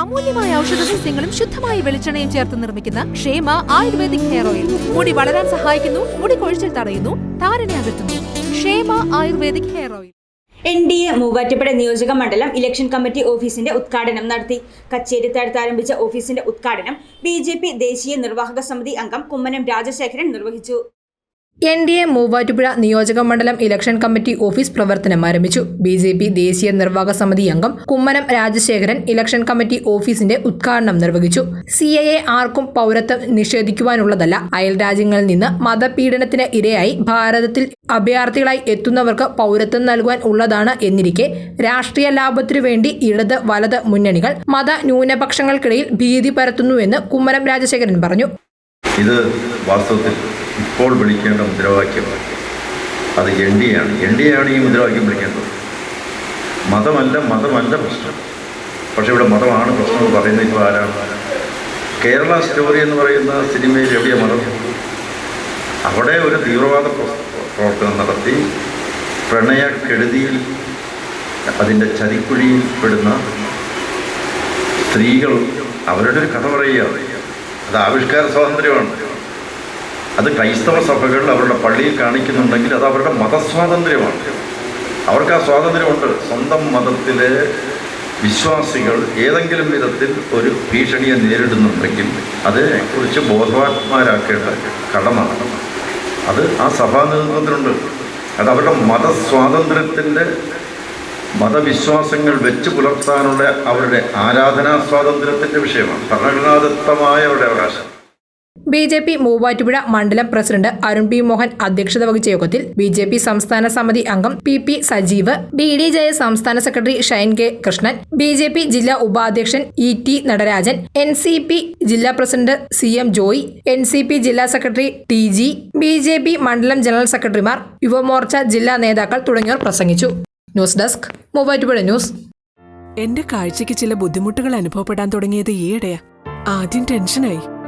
അമൂല്യമായ ഔഷധ സസ്യങ്ങളും ശുദ്ധമായ വെളിച്ചെണ്ണയും ചേർത്ത് നിർമ്മിക്കുന്ന ക്ഷേമ ആയുർവേദിക് ഹെയർ ഓയിൽ. മുടി വളരാൻ സഹായിക്കുന്നു മുടി കൊഴിച്ചിൽ തടയുന്നു താരനെ അകറ്റുന്നു. Kshema ayurvedic hair oil. N D A Muvattupuzha നിയോജക മണ്ഡലം ഇലക്ഷൻ കമ്മിറ്റി ഓഫീസിന്റെ ഉദ്ഘാടനം നടത്തി. കച്ചേരിത്താഴത്ത് ആരംഭിച്ച ഓഫീസിന്റെ ഉദ്ഘാടനം ബി ദേശീയ നിർവാഹക സമിതി അംഗം കുമ്മനം രാജശേഖരൻ നിർവഹിച്ചു. എൻ ഡി എ മൂവാറ്റുപുഴ നിയോജക മണ്ഡലം ഇലക്ഷൻ കമ്മിറ്റി ഓഫീസ് പ്രവർത്തനം ആരംഭിച്ചു. ബി ജെ പി ദേശീയ നിർവാഹക സമിതി അംഗം കുമ്മനം രാജശേഖരൻ ഇലക്ഷൻ കമ്മിറ്റി ഓഫീസിന്റെ ഉദ്ഘാടനം നിർവഹിച്ചു. സി എ ആർക്കും പൗരത്വം നിഷേധിക്കുവാനുള്ളതല്ല. അയൽ രാജ്യങ്ങളിൽ നിന്ന് മതപീഡനത്തിന് ഇരയായി ഭാരതത്തിൽ അഭയാർത്ഥികളായി എത്തുന്നവർക്ക് പൗരത്വം നൽകുവാൻ ഉള്ളതാണ് എന്നിരിക്കെ രാഷ്ട്രീയ ലാഭത്തിനു വേണ്ടി ഇടത് വലത് മുന്നണികൾ മത ന്യൂനപക്ഷങ്ങൾക്കിടയിൽ ഭീതി പരത്തുന്നുവെന്ന് കുമ്മനം രാജശേഖരൻ പറഞ്ഞു. ഇത് ഇപ്പോൾ വിളിക്കേണ്ട മുദ്രാവാക്യം അത് എൻ ഡി ആണ്. എൻ ഡി ആണ് ഈ മുദ്രാവാക്യം വിളിക്കേണ്ടത്. മതമല്ല മതമല്ല പ്രശ്നം. പക്ഷേ ഇവിടെ മതമാണ് പ്രശ്നം എന്ന് പറയുന്നത്. ഇപ്പോൾ ആരാണ് കേരള സ്റ്റോറി എന്ന് പറയുന്ന സിനിമയിൽ എവിടെയാണ് മതം? അവിടെ ഒരു തീവ്രവാദ പ്ര- പ്രവർത്തനം നടത്തി പ്രണയക്കെടുതിയിൽ അതിന്റെ ചതിക്കുഴിയിൽ പെടുന്ന സ്ത്രീകൾ അവരുടെ ഒരു കഥ പറയുക. അത് ആവിഷ്കാര സ്വാതന്ത്ര്യമാണ്. അത് ക്രൈസ്തവ സഭകൾ അവരുടെ പള്ളിയിൽ കാണിക്കുന്നുണ്ടെങ്കിൽ അത് അവരുടെ മതസ്വാതന്ത്ര്യമാണ്. അവർക്ക് ആ സ്വാതന്ത്ര്യമുണ്ട്. സ്വന്തം മതത്തിലെ വിശ്വാസികൾ ഏതെങ്കിലും വിധത്തിൽ ഒരു ഭീഷണിയെ നേരിടുന്നുണ്ടെങ്കിൽ അതിനെക്കുറിച്ച് ബോധവാന്മാരാക്കേണ്ട കടമാണ് അത് ആ സഭാ നേതൃത്വത്തിലുണ്ട് അത് അവരുടെ മതസ്വാതന്ത്ര്യത്തിന്റെ മതവിശ്വാസങ്ങൾ വെച്ച് പുലർത്താനുള്ള അവരുടെ ആരാധനാ സ്വാതന്ത്ര്യത്തിന്റെ വിഷയമാണ്. ഭരണഘടനാദത്തമായ അവരുടെ അവകാശം. ബി ജെ പി മൂവാറ്റുപുഴ മണ്ഡലം പ്രസിഡന്റ് അരുൺ പി മോഹൻ അധ്യക്ഷത വഹിച്ച യോഗത്തിൽ ബി ജെ പി സംസ്ഥാന സമിതി അംഗം P P Sajeev B D J സംസ്ഥാന secretary Shine K Krishnan B J P ജില്ലാ ഉപാധ്യക്ഷൻ E T Natarajan N C P ജില്ലാ president C M Joy N C P ജില്ലാ secretary T G B J P മണ്ഡലം general സെക്രട്ടറിമാർ യുവമോർച്ച ജില്ലാ നേതാക്കൾ തുടങ്ങിയവർ പ്രസംഗിച്ചു. News desk Muvattupuzha news. എന്റെ കാഴ്ചയ്ക്ക് ചില ബുദ്ധിമുട്ടുകൾ അനുഭവപ്പെടാൻ തുടങ്ങിയത് ഈയിടെയാ. ആദ്യം ടെൻഷനായി.